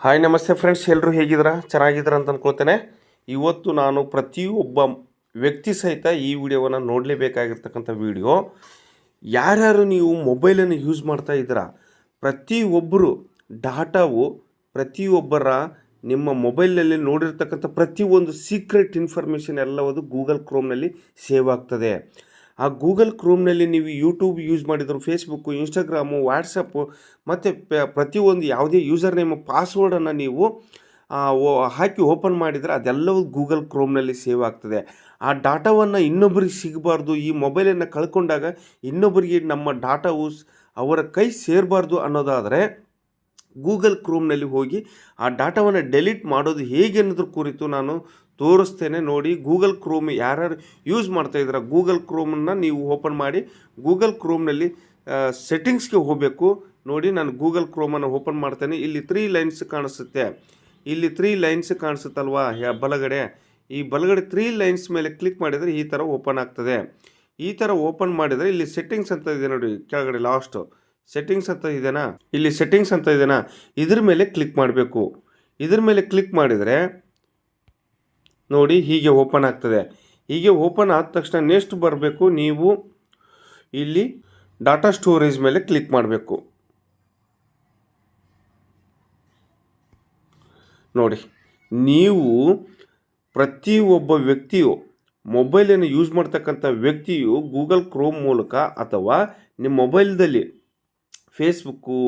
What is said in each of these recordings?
Hi ನಮಸ್ತೆ friends ಎಲ್ಲರೂ ಹೇಗಿದ್ದೀರಾ? ಚೆನ್ನಾಗಿದ್ದೀರ ಅಂತ ಅಂದ್ಕೊಳ್ತೇನೆ ಇವತ್ತು ನಾನು ಪ್ರತಿಯೊಬ್ಬ ವ್ಯಕ್ತಿ ಸಹಿತ ಈ ವಿಡಿಯೋವನ್ನು ನೋಡಲೇಬೇಕಾಗಿರ್ತಕ್ಕಂಥ ವಿಡಿಯೋ. ಯಾರ್ಯಾರು ನೀವು ಮೊಬೈಲನ್ನು ಯೂಸ್ ಮಾಡ್ತಾ ಇದ್ದೀರಾ? ಪ್ರತಿಯೊಬ್ಬರು ಡಾಟಾವು ಪ್ರತಿಯೊಬ್ಬರ ನಿಮ್ಮ ಮೊಬೈಲ್ನಲ್ಲಿ ನೋಡಿರ್ತಕ್ಕಂಥ ಪ್ರತಿಯೊಂದು ಸೀಕ್ರೆಟ್ ಇನ್ಫಾರ್ಮೇಷನ್ ಎಲ್ಲವೂ ಗೂಗಲ್ ಕ್ರೋಮ್ನಲ್ಲಿ ಸೇವ್ ಆಗ್ತದೆ. ಆ ಗೂಗಲ್ ಕ್ರೋಮ್ನಲ್ಲಿ ನೀವು ಯೂಟ್ಯೂಬ್ ಯೂಸ್ ಮಾಡಿದ್ರು, ಫೇಸ್ಬುಕ್ಕು, ಇನ್ಸ್ಟಾಗ್ರಾಮು, ವಾಟ್ಸಪ್ಪು, ಮತ್ತು ಪ್ರತಿಯೊಂದು ಯಾವುದೇ ಯೂಸರ್ ನೇಮ್, ಪಾಸ್ವರ್ಡನ್ನು ನೀವು ಹಾಕಿ ಓಪನ್ ಮಾಡಿದರೆ ಅದೆಲ್ಲವೂ ಗೂಗಲ್ ಕ್ರೋಮ್ನಲ್ಲಿ ಸೇವ್ ಆಗ್ತದೆ. ಆ ಡಾಟಾವನ್ನು ಇನ್ನೊಬ್ಬರಿಗೆ ಸಿಗಬಾರ್ದು. ಈ ಮೊಬೈಲನ್ನು ಕಳ್ಕೊಂಡಾಗ ಇನ್ನೊಬ್ಬರಿಗೆ ನಮ್ಮ ಡಾಟಾವು ಅವರ ಕೈ ಸೇರಬಾರ್ದು ಅನ್ನೋದಾದರೆ ಗೂಗಲ್ ಕ್ರೋಮ್ನಲ್ಲಿ ಹೋಗಿ ಆ ಡಾಟಾವನ್ನು ಡೆಲೀಟ್ ಮಾಡೋದು ಹೇಗೆ ಅನ್ನೋದ್ರ ಕುರಿತು ನಾನು ತೋರಿಸ್ತೇನೆ ನೋಡಿ. ಗೂಗಲ್ ಕ್ರೋಮ್ ಯಾರ್ಯಾರು ಯೂಸ್ ಮಾಡ್ತಾ ಇದ್ದೀರಾ ಗೂಗಲ್ ಕ್ರೋಮನ್ನು ನೀವು ಓಪನ್ ಮಾಡಿ. ಗೂಗಲ್ ಕ್ರೋಮ್ನಲ್ಲಿ ಸೆಟ್ಟಿಂಗ್ಸ್ಗೆ ಹೋಗಬೇಕು. ನೋಡಿ, ನಾನು ಗೂಗಲ್ ಕ್ರೋಮನ್ನು ಓಪನ್ ಮಾಡ್ತೇನೆ. ಇಲ್ಲಿ ತ್ರೀ ಲೈನ್ಸ್ ಕಾಣಿಸುತ್ತೆ. ಇಲ್ಲಿ ತ್ರೀ ಲೈನ್ಸ್ ಕಾಣಿಸುತ್ತಲ್ವಾ? ಬಲಗಡೆ. ಈ ಬಲಗಡೆ ತ್ರೀ ಲೈನ್ಸ್ ಮೇಲೆ ಕ್ಲಿಕ್ ಮಾಡಿದರೆ ಈ ಥರ ಓಪನ್ ಆಗ್ತದೆ. ಈ ಥರ ಓಪನ್ ಮಾಡಿದರೆ ಇಲ್ಲಿ ಸೆಟ್ಟಿಂಗ್ಸ್ ಅಂತ ಇದೆ ನೋಡಿ, ಕೆಳಗಡೆ ಲಾಸ್ಟು. ಸೆಟ್ಟಿಂಗ್ಸ್ ಅಂತ ಇದೆನಾ? ಇಲ್ಲಿ ಸೆಟ್ಟಿಂಗ್ಸ್ ಅಂತ ಇದೆನಾ? ಇದ್ರ ಮೇಲೆ ಕ್ಲಿಕ್ ಮಾಡಬೇಕು. ಇದ್ರ ಮೇಲೆ ಕ್ಲಿಕ್ ಮಾಡಿದರೆ ನೋಡಿ ಹೀಗೆ ಓಪನ್ ಆಗ್ತದೆ. ಹೀಗೆ ಓಪನ್ ಆದ ತಕ್ಷಣ ನೆಕ್ಸ್ಟ್ ಬರಬೇಕು, ನೀವು ಇಲ್ಲಿ ಡಾಟಾ ಸ್ಟೋರೇಜ್ ಮೇಲೆ ಕ್ಲಿಕ್ ಮಾಡಬೇಕು. ನೋಡಿ, ನೀವು ಪ್ರತಿಯೊಬ್ಬ ವ್ಯಕ್ತಿಯು ಮೊಬೈಲನ್ನು ಯೂಸ್ ಮಾಡ್ತಕ್ಕಂಥ ವ್ಯಕ್ತಿಯು ಗೂಗಲ್ ಕ್ರೋಮ್ ಮೂಲಕ ಅಥವಾ ನಿಮ್ಮ ಮೊಬೈಲ್ದಲ್ಲಿ ಫೇಸ್ಬುಕ್ಕು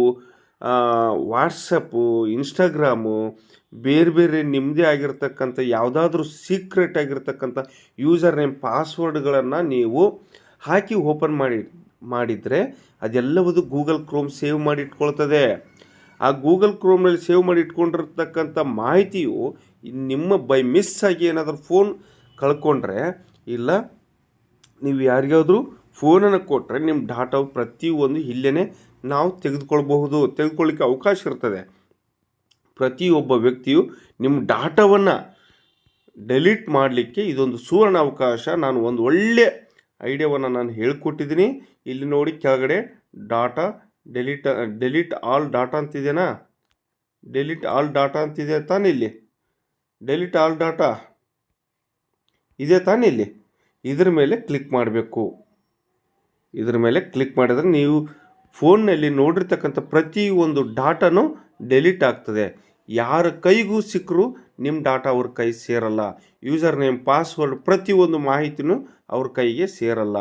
ವಾಟ್ಸಪ್ಪು, ಇನ್ಸ್ಟಾಗ್ರಾಮು, ಬೇರೆ ಬೇರೆ ನಿಮ್ಮದೇ ಆಗಿರ್ತಕ್ಕಂಥ, ಯಾವುದಾದ್ರೂ ಸೀಕ್ರೆಟ್ ಆಗಿರ್ತಕ್ಕಂಥ ಯೂಸರ್ ನೇಮ್ ಪಾಸ್ವರ್ಡ್ಗಳನ್ನು ನೀವು ಹಾಕಿ ಓಪನ್ ಮಾಡಿ, ಮಾಡಿದರೆ ಅದೆಲ್ಲವುದು ಗೂಗಲ್ ಕ್ರೋಮ್ ಸೇವ್ ಮಾಡಿ ಇಟ್ಕೊಳ್ತದೆ ಆ ಗೂಗಲ್ ಕ್ರೋಮ್ನಲ್ಲಿ ಸೇವ್ ಮಾಡಿ ಇಟ್ಕೊಂಡಿರ್ತಕ್ಕಂಥ ಮಾಹಿತಿಯು ನಿಮ್ಮ ಬೈ ಮಿಸ್ ಆಗಿ ಏನಾದರೂ ಫೋನ್ ಕಳ್ಕೊಂಡ್ರೆ, ಇಲ್ಲ ನೀವು ಯಾರಿಗಾದರೂ ಫೋನನ್ನು ಕೊಟ್ಟರೆ ನಿಮ್ಮ ಡಾಟಾ ಪ್ರತಿಯೊಂದು ಇಲ್ಲೇ ನಾವು ತೆಗೆದುಕೊಳ್ಬಹುದು, ತೆಗೆದುಕೊಳ್ಳಿಕ್ಕೆ ಅವಕಾಶ ಇರ್ತದೆ. ಪ್ರತಿಯೊಬ್ಬ ವ್ಯಕ್ತಿಯು ನಿಮ್ಮ ಡಾಟಾವನ್ನು ಡೆಲೀಟ್ ಮಾಡಲಿಕ್ಕೆ ಇದೊಂದು ಸುವರ್ಣ ಅವಕಾಶ. ನಾನು ಒಂದು ಒಳ್ಳೆ ಐಡಿಯಾವನ್ನು ನಾನು ಹೇಳ್ಕೊಟ್ಟಿದ್ದೀನಿ. ಇಲ್ಲಿ ನೋಡಿ ಕೆಳಗಡೆ data delete delete all data ಅಂತಿದೆನಾ delete all data ಅಂತಿದೆ ತಾನೇ ಇಲ್ಲಿ? ಡೆಲೀಟ್ ಆಲ್ ಡಾಟಾ ಇದೆ ತಾನೇ ಇಲ್ಲಿ? ಇದ್ರ ಮೇಲೆ ಕ್ಲಿಕ್ ಮಾಡಬೇಕು. ಇದ್ರ ಮೇಲೆ ಕ್ಲಿಕ್ ಮಾಡಿದರೆ ನೀವು ಫೋನ್ನಲ್ಲಿ ನೋಡಿರ್ತಕ್ಕಂಥ ಪ್ರತಿಯೊಂದು ಡಾಟಾನು ಡೆಲೀಟ್ ಆಗ್ತದೆ. ಯಾರ ಕೈಗೂ ಸಿಕ್ಕರೂ ನಿಮ್ಮ ಡಾಟಾ ಅವ್ರ ಕೈ ಸೇರಲ್ಲ. ಯೂಸರ್ ನೇಮ್, ಪಾಸ್ವರ್ಡ್ ಪ್ರತಿಯೊಂದು ಮಾಹಿತಿನೂ ಅವ್ರ ಕೈಗೆ ಸೇರಲ್ಲ.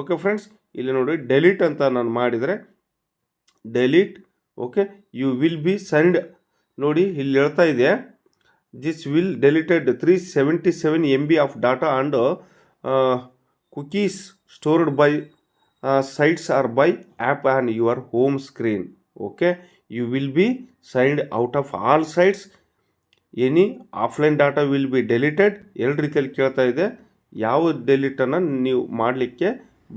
ಓಕೆ ಫ್ರೆಂಡ್ಸ್, ಇಲ್ಲಿ ನೋಡಿ ಡೆಲೀಟ್ ಅಂತ ನಾನು ಮಾಡಿದರೆ delete, okay, you will be send. ನೋಡಿ ಇಲ್ಲಿ ಹೇಳ್ತಾ ಇದೆ this will deleted three seventy seven M B of data and cookies stored by sites or by app and your home screen okay you will be signed out of all sites. Any offline data will be deleted ಎರಡು ರೀತಿಯಲ್ಲಿ ಕೇಳ್ತಾ ಇದೆ. ಯಾವ ಡೆಲಿಟನ್ನು ನೀವು ಮಾಡಲಿಕ್ಕೆ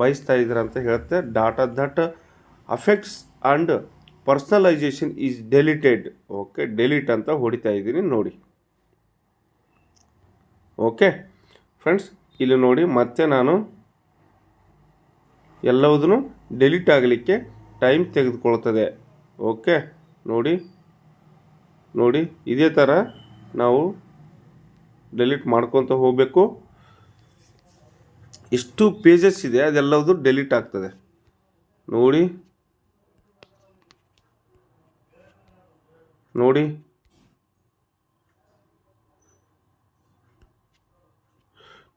ಬಯಸ್ತಾ ಇದ್ದೀರಾ ಅಂತ ಹೇಳುತ್ತೆ. Data that affects and personalisation is deleted okay delete ಅಂತ ಹೊಡಿತಾ ಇದ್ದೀನಿ. ನೋಡಿ. ಓಕೆ ಫ್ರೆಂಡ್ಸ್ ಇಲ್ಲಿ ನೋಡಿ. ಮತ್ತೆ ನಾನು ಎಲ್ಲವುದನ್ನು ಡೆಲೀಟ್ ಆಗಲಿಕ್ಕೆ ಟೈಮ್ ತೆಗೆದುಕೊಳ್ತದೆ. ಓಕೆ ನೋಡಿ ನೋಡಿ, ಇದೇ ಥರ ನಾವು ಡೆಲೀಟ್ ಮಾಡ್ಕೊತ ಹೋಗಬೇಕು. ಎಷ್ಟು ಪೇಜಸ್ ಇದೆ, ಅದೆಲ್ಲವುದು ಡೆಲೀಟ್ ಆಗ್ತದೆ. ನೋಡಿ ನೋಡಿ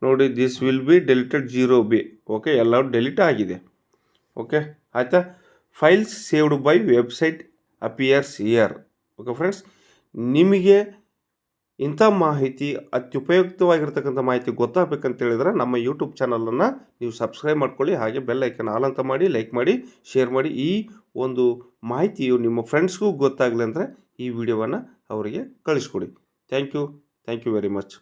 ನೋಡಿ this will be deleted zero B okay ಎಲ್ಲವೂ ಡೆಲಿಟ್ ಆಗಿದೆ. ಓಕೆ ಆಯಿತಾ? Files saved by website appears here okay friends ನಿಮಗೆ ಇಂಥ ಮಾಹಿತಿ ಅತ್ಯುಪಯುಕ್ತವಾಗಿರ್ತಕ್ಕಂಥ ಮಾಹಿತಿ ಗೊತ್ತಾಗಬೇಕಂತ ಹೇಳಿದ್ರೆ ನಮ್ಮ ಯೂಟ್ಯೂಬ್ ಚಾನಲನ್ನು ನೀವು ಸಬ್ಸ್ಕ್ರೈಬ್ ಮಾಡ್ಕೊಳ್ಳಿ, ಹಾಗೆ ಬೆಲ್ ಐಕನ್ ಆಲ್ ಅಂತ ಮಾಡಿ ಲೈಕ್ ಮಾಡಿ ಶೇರ್ ಮಾಡಿ. ಈ ಒಂದು ಮಾಹಿತಿಯು ನಿಮ್ಮ ಫ್ರೆಂಡ್ಸ್ಗೂ ಗೊತ್ತಾಗಲಿ ಅಂದರೆ ಈ ವಿಡಿಯೋವನ್ನು ಅವರಿಗೆ ಕಳಿಸ್ಕೊಡಿ. Thank you thank you very much